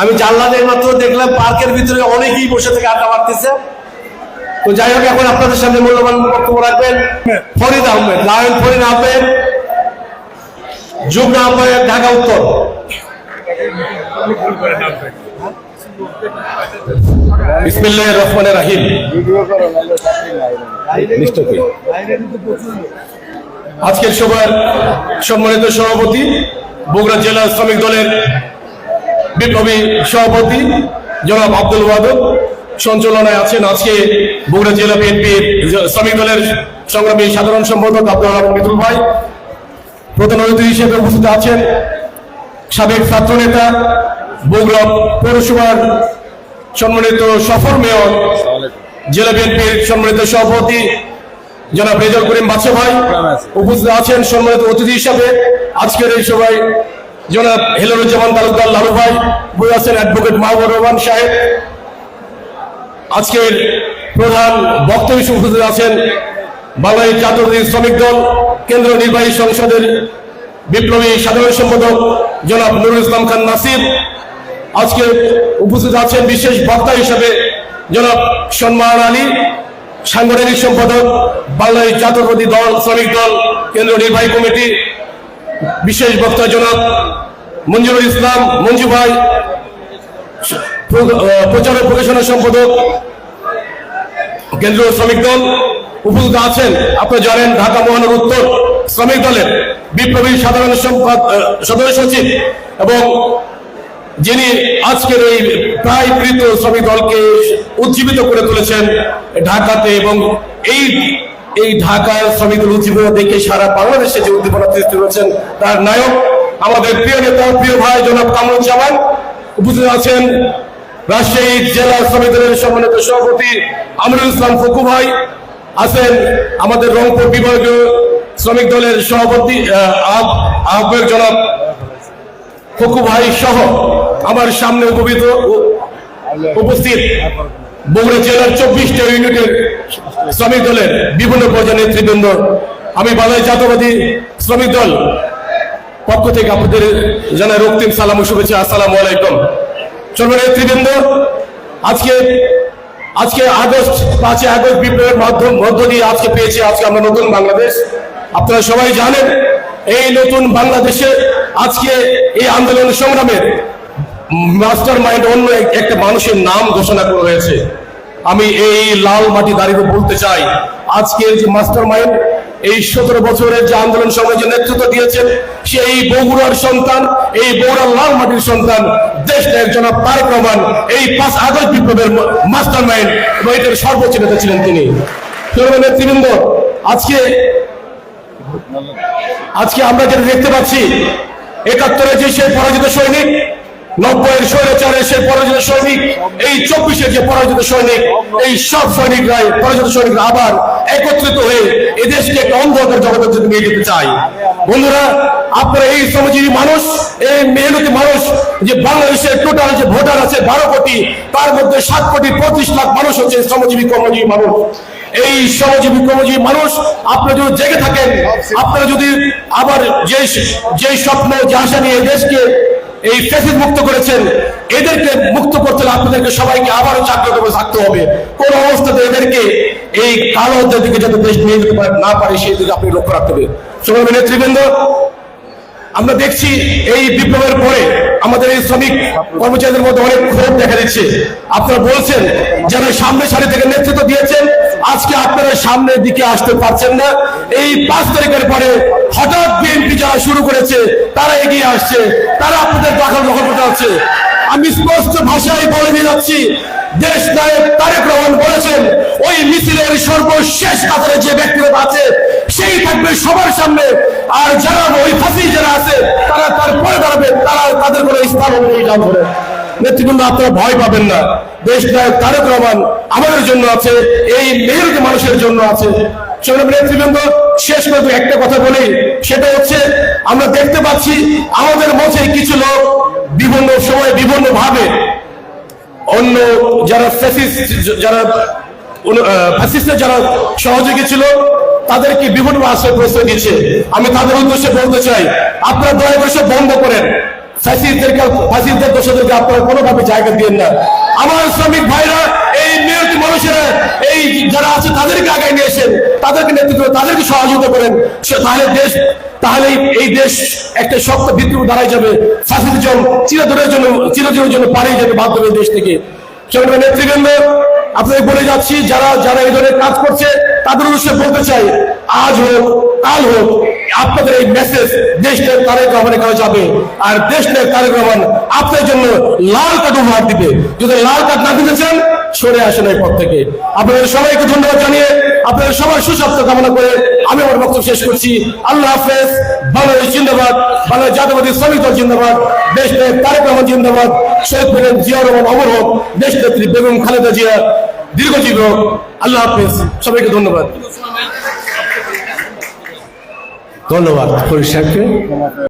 আমি জানলাদের মাত্র দেখলাম পার্কের ভিতরে অনেকেই বসে থেকে আড্ডা মারতেছে। তো যাই হোক, এখন আপনাদের সামনে মূল্যবান বক্তব্য রাখবেন। ফরিদ আহমেদ, লায়ন ফরিদ আহমেদ, যুগ্ম আহ্বায়ক ঢাকা উত্তর। আজকের সভার সম্মানিত সভাপতি বগুড়া জেলা শ্রমিক দলের বিপ্লবী সভাপতি জনাব আব্দুল ওয়াদুদ সঞ্চালনায় আছেন আজকে বগুড়া জেলা বিএনপির শ্রমিক দলের সংগ্রামী সাধারণ সম্পাদক আব্দুল মিতুল ভাই প্রধান অতিথি হিসেবে উপস্থিত আছেন সাবেক ছাত্রনেতা বগুড়া পৌরসভার সম্মানিত সফর মেয়র জেলা বিএনপির সম্মানিত সভাপতি জনাব রেজাল করিম বাচ্চা ভাই উপস্থিত আছেন সম্মানিত অতিথি হিসাবে। আজকের এই সভায় জনাব হেলারুজ্জামান তালুকদার লালু ভাই বই আছেন অ্যাডভোকেট মাহবুব রহমান সাহেব, আজকের প্রধান বক্তব্য উপস্থিত আছেন বাংলাদেশ জাতীয় শ্রমিক দল, কেন্দ্রীয় নির্বাহী সংসদের বিপ্লবী সাধারণ সম্পাদক জনাব নুরুল ইসলাম খান নাসির। আজকে উপস্থিত আছেন বিশেষ বক্তা হিসেবে জনাব সম্মান আলী, সাংগঠনিক সম্পাদক বাংলাদেশ জাতীয়বাদী দল, শ্রমিক দল, কেন্দ্রীয় নির্বাহী কমিটি বিশেষ বক্তা জনাব মঞ্জুরুল ইসলাম মঞ্জু ভাই প্রচার ও প্রকাশনা সম্পাদক কেন্দ্রীয় শ্রমিক দল উপস্থিত আছেন। আপনারা জানেন ঢাকা মহানগর উত্তর শ্রমিক দলের বিপ্লবী সাধারণ সদস্য সচিব এবং যিনি আজকের এই প্রায় কৃত শ্রমিক দলকে উজ্জীবিত করে তুলেছেন ঢাকাতে এবং এই এই ঢাকার শ্রমিক দল দেখে সারা বাংলাদেশে যে উদ্দীপনা সৃষ্টি করেছেন তার নায়ক আমাদের প্রিয় নেতা প্রিয় ভাই জনাব কামরুজ্জামান উপস্থিত আছেন রাজশাহী জেলা শ্রমিক দলের সম্মানিত সভাপতি আমিরুল ইসলাম ফকু ভাই আছেন আমাদের রংপুর বিভাগীয় শ্রমিক দলের সভাপতি আহ, আহ্বায়ক জনাব ফকু ভাই সহ আমার সামনে উপবিত উপস্থিত। বগুড়া জেলার চব্বিশটা ইউনিটের শ্রমিক দলের বিভিন্ন পর্যায়ের নেতৃবৃন্দ, আমি বাংলাদেশ জাতীয়বাদী শ্রমিক দল পক্ষ থেকে আপনাদের জানাই রক্তিম সালাম ও শুভেচ্ছা। আসসালামু আলাইকুম। চলবে নেতৃবৃন্দ, আজকে আজকে আগস্ট, পাঁচই আগস্ট বিপ্লবের মাধ্যম মধ্য দিয়ে আজকে পেয়েছি আজকে আমরা নতুন বাংলাদেশ। আপনারা সবাই জানেন, এই নতুন বাংলাদেশে আজকে এই আন্দোলন সংগ্রামের মাস্টার মাইন্ড অন্য একটা মানুষের নাম ঘোষণা করা হয়েছে। আমি এই লাল মাটি দাঁড়িয়ে বলতে চাই, আজকের যে মাস্টার মাইন্ড এই সতেরো বছরের যে আন্দোলন সংগ্রামের যে নেতৃত্ব দিয়েছেন সে এই বগুড়ার সন্তান, এই বগুড়ার লাল মাটির সন্তান দেশ একজন তারেক রহমান, এই পাঁচ আগস্ট বিপ্লবের মাস্টার মাইন্ড এবং এটার সর্বোচ্চ নেতা ছিলেন তিনি। নেতৃবৃন্দ, আজকে আজকে আমরা যেটা দেখতে পাচ্ছি, একাত্তরে যে সেই পরাজিত সৈনিক নব্বইয়ের স্বৈরাচারের সেই পরাজিত সৈনিক, এই চব্বিশের যে পরাজিত সৈনিক, এই সব সৈনিকরাই পরাজিত সৈনিকরা আবার একত্রিত হয়ে এদেশকে একটা অন্ধকার জগতের জন্য নিয়ে যেতে বন্ধুরা, আপনারা এই শ্রমজীবী মানুষ, এই মেহনতি মানুষ, যে বাংলাদেশের টোটাল যে ভোটার আছে বারো কোটি, তার মধ্যে সাত কোটি পঁচিশ লাখ মানুষ হচ্ছে শ্রমজীবী কর্মজীবী মানুষ। এই শ্রমজীবী কর্মজীবী মানুষ, আপনারা যদি জেগে থাকেন, আপনারা যদি আবার যে যে স্বপ্ন, যে আশা নিয়ে দেশকে এই ফেসিস মুক্ত করেছেন। এদেরকে মুক্ত করতে আপনাদেরকে সবাইকে আবারও জাগ্রত করে থাকতে হবে। কোন অবস্থাতে এদেরকে এই কালো দিকে যাতে দেশ নিয়ে যেতে পারে না পারে, সেই দিকে আপনি লক্ষ্য রাখতে হবে। সবাই নেতৃবৃন্দ, আমরা দেখছি এই বিপ্লবের পরে আমাদের এই শ্রমিক কর্মচারীদের মধ্যে অনেক ক্ষোভ দেখা দিচ্ছে। আপনারা বলছেন যারা সামনে সারি থেকে নেতৃত্ব দিয়েছেন সামনের দিকে আসতে পারছেন না। এই পাঁচ তারিখের পরে হঠাৎ বিএনপি যারা শুরু করেছে, তারা এগিয়ে আসছে। তারা আপনাদের দখল দখল করতে আমি স্পষ্ট ভাষায় বলে দিয়ে যাচ্ছি, দেশ নায়ক তারেক রহমান বলেছেন, ওই মিছিলের সর্বশেষ কাতারে যে ব্যক্তিগত আছে, সেই থাকবে সবার সামনে। আর যারা ওই ফাঁসি যারা আছে, তারা তারপরে দাঁড়াবে, তারা তাদের কোনো স্থান করে নেতৃবৃন্দ, আপনারা ভয় পাবেন না। দেশ নায়ক তারেক রহমান আমাদের জন্য আছে, এই মেহরুকে মানুষের জন্য আছে। নেতৃবৃন্দ, শেষ দু একটা কথা বলি, সেটা হচ্ছে, আমরা দেখতে পাচ্ছি, আমাদের মধ্যে কিছু লোক বিভিন্ন সময় বিভিন্ন ভাবে অন্য যারা যারা ফ্যাসিস্টের যারা সহযোগী ছিল, তাদেরকে বিভিন্ন আশ্রয় প্রশ্রয় দিচ্ছে আমি তাদের উদ্দেশ্যে বলতে চাই, আপনারা দয়া করে বন্ধ করেন। ফ্যাসিলিটিদেরকে ফ্যাসিলিটির দোষদেরকে আপনারা কোনোভাবে জায়গা দিয়েন না। আমার শ্রমিক ভাইরা, এই মানুষেরা, এই যারা আছে, তাদেরকে আগায় নিয়ে তাদেরকে নেতৃত্ব তাদেরকে সহযোগিতা করেন। সে- তাহলে দেশ, তাহলে এই দেশ একটা শক্ত ভিত্তির দাঁড়ায় যাবে। ফ্যাসিলিজম চিরদিনের জন্য চিরদিনের জন্য পালিয়ে যাবে বাধ্য দেশ থেকে। সংগ্রামী নেতৃবৃন্দ, আপনাদের বলে যাচ্ছি, যারা যারা এই ধরনের কাজ করছে, তাদের উদ্দেশ্যে বলতে চাই, আজ হোক, কাল হোক আপনাদের এই মেসেজ দেশ নেক তারেক রহমানের কাছে যাবে। আর দেশ নেক তারেক রহমান আপনার জন্য লাল কার্ড উপহার দিবে। যদি লাল কার্ড না দিতে চান, সরে আসেন এই পথ থেকে। আপনাদের সবাইকে ধন্যবাদ জানিয়ে আপনাদের সবার সুস্বাস্থ্য কামনা করে আমি আমার বক্তব্য শেষ করছি। আল্লাহ হাফেজ, বাংলাদেশ জিন্দাবাদ, বাংলাদেশ জাতীয়বাদী শ্রমিক দল জিন্দাবাদ, দেশ নেক তারেক রহমান জিন্দাবাদ। শহীদ প্রেসিডেন্ট জিয়াউর রহমান অমর হোক দেশ নেত্রী বেগম খালেদা জিয়া, দীর্ঘজীবী হোক। আল্লাহ হাফেজ, সবাইকে ধন্যবাদ। ধন্যবাদ পরিষ্কারকে